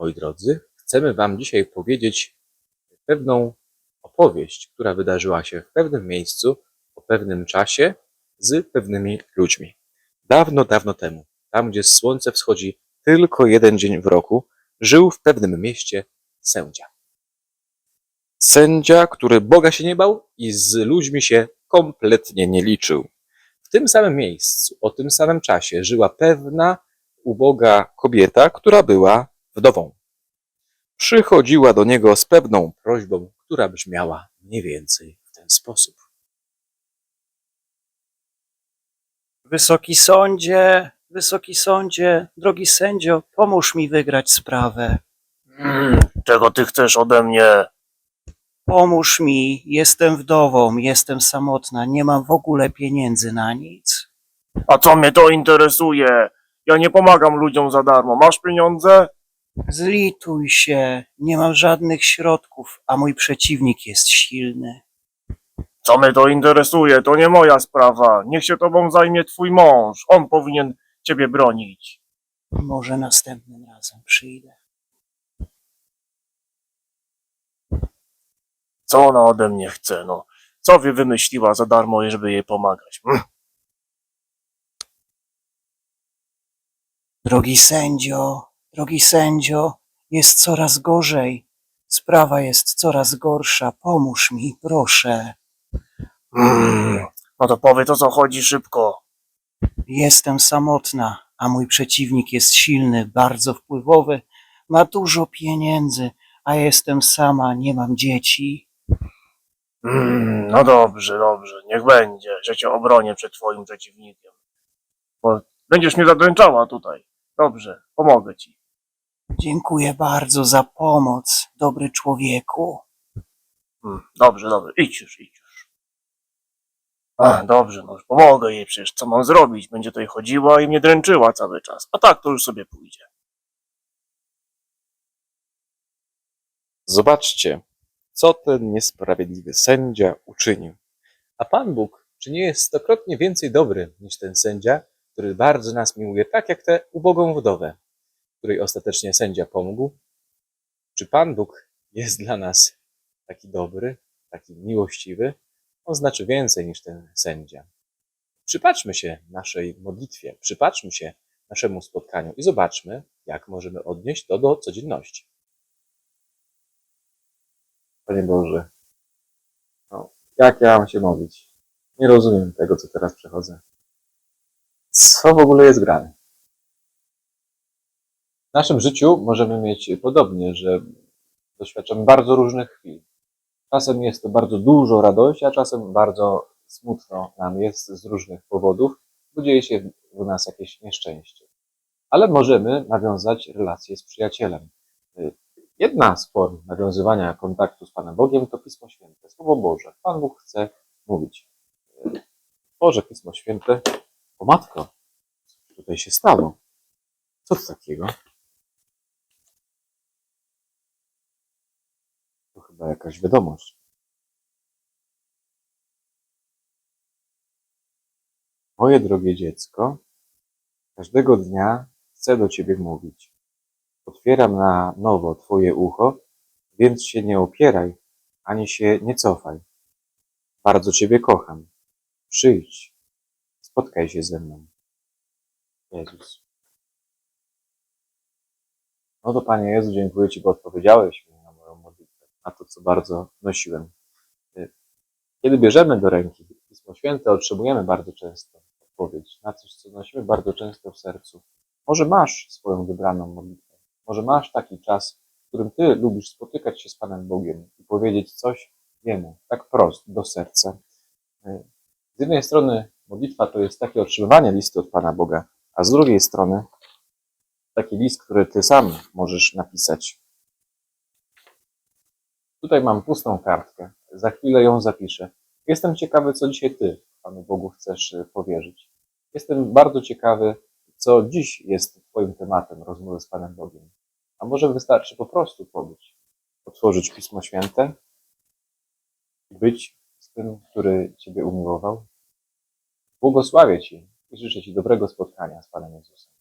Moi drodzy, chcemy Wam dzisiaj powiedzieć pewną opowieść, która wydarzyła się w pewnym miejscu, o pewnym czasie, z pewnymi ludźmi. Dawno, dawno temu, tam gdzie słońce wschodzi tylko jeden dzień w roku, żył w pewnym mieście sędzia. Sędzia, który Boga się nie bał i z ludźmi się kompletnie nie liczył. W tym samym miejscu, o tym samym czasie żyła pewna uboga kobieta, która była wdową. Przychodziła do niego z pewną prośbą, która brzmiała mniej więcej w ten sposób. Wysoki sądzie, wysoki sądzie, drogi sędzio, pomóż mi wygrać sprawę. Mm, czego ty chcesz ode mnie? Pomóż mi, jestem wdową, jestem samotna, nie mam w ogóle pieniędzy na nic. A co mnie to interesuje? Ja nie pomagam ludziom za darmo. Masz pieniądze? Zlituj się, nie mam żadnych środków, a mój przeciwnik jest silny. Co mnie to interesuje? To nie moja sprawa. Niech się tobą zajmie twój mąż. On powinien ciebie bronić. Może następnym razem przyjdę. Co ona ode mnie chce? No, co wy wymyśliła za darmo, żeby jej pomagać? Mm, Drogi sędzio, drogi sędzio, jest coraz gorzej. Sprawa jest coraz gorsza. Pomóż mi, proszę. mm. No to powiedz o co chodzi szybko. Jestem samotna, a mój przeciwnik jest silny, bardzo wpływowy, ma dużo pieniędzy, a jestem sama, nie mam dzieci. Mm, no dobrze, dobrze. Niech będzie, że cię obronię przed twoim przeciwnikiem. Bo będziesz mnie zadręczała tutaj. Dobrze, pomogę ci. Dziękuję bardzo za pomoc, dobry człowieku. Mm, dobrze, dobrze. Idź już, idź już. A, dobrze, no już pomogę jej przecież. Co mam zrobić? Będzie tutaj chodziła i mnie dręczyła cały czas. A tak to już sobie pójdzie. Zobaczcie, co ten niesprawiedliwy sędzia uczynił. A Pan Bóg, czy nie jest stokrotnie więcej dobry niż ten sędzia, który bardzo nas miłuje, tak jak tę ubogą wdowę, której ostatecznie sędzia pomógł? Czy Pan Bóg jest dla nas taki dobry, taki miłościwy? On znaczy więcej niż ten sędzia. Przypatrzmy się naszej modlitwie, przypatrzmy się naszemu spotkaniu i zobaczmy, jak możemy odnieść to do codzienności. Panie Boże, no, jak ja mam się modlić? Nie rozumiem tego, co teraz przechodzę. Co w ogóle jest grane? W naszym życiu możemy mieć podobnie, że doświadczamy bardzo różnych chwil. Czasem jest to bardzo dużo radości, a czasem bardzo smutno nam jest z różnych powodów, bo dzieje się w nas jakieś nieszczęście. Ale możemy nawiązać relacje z przyjacielem. Jedna z form nawiązywania kontaktu z Panem Bogiem to Pismo Święte, Słowo Boże. Pan Bóg chce mówić. Boże Pismo Święte. O matko, co tutaj się stało? Co to takiego? To chyba jakaś wiadomość. Moje drogie dziecko, każdego dnia chcę do Ciebie mówić. Otwieram na nowo Twoje ucho, więc się nie opieraj, ani się nie cofaj. Bardzo Ciebie kocham. Przyjdź, spotkaj się ze mną. Jezus. No to Panie Jezu, dziękuję Ci, bo odpowiedziałeś mi na to, co bardzo nosiłem. Kiedy bierzemy do ręki Pismo Święte, otrzymujemy bardzo często odpowiedź na coś, co nosimy bardzo często w sercu. Może masz swoją wybraną modlitwę. Może masz taki czas, w którym ty lubisz spotykać się z Panem Bogiem i powiedzieć coś Jemu, tak prost, do serca. Z jednej strony modlitwa to jest takie otrzymywanie listu od Pana Boga, a z drugiej strony taki list, który ty sam możesz napisać. Tutaj mam pustą kartkę. Za chwilę ją zapiszę. Jestem ciekawy, co dzisiaj ty Panu Bogu chcesz y, powierzyć. Jestem bardzo ciekawy, co dziś jest Twoim tematem rozmowy z Panem Bogiem. A może wystarczy po prostu pobyć, otworzyć Pismo Święte i być z tym, który Ciebie umiłował? Błogosławię Ci i życzę Ci dobrego spotkania z Panem Jezusem.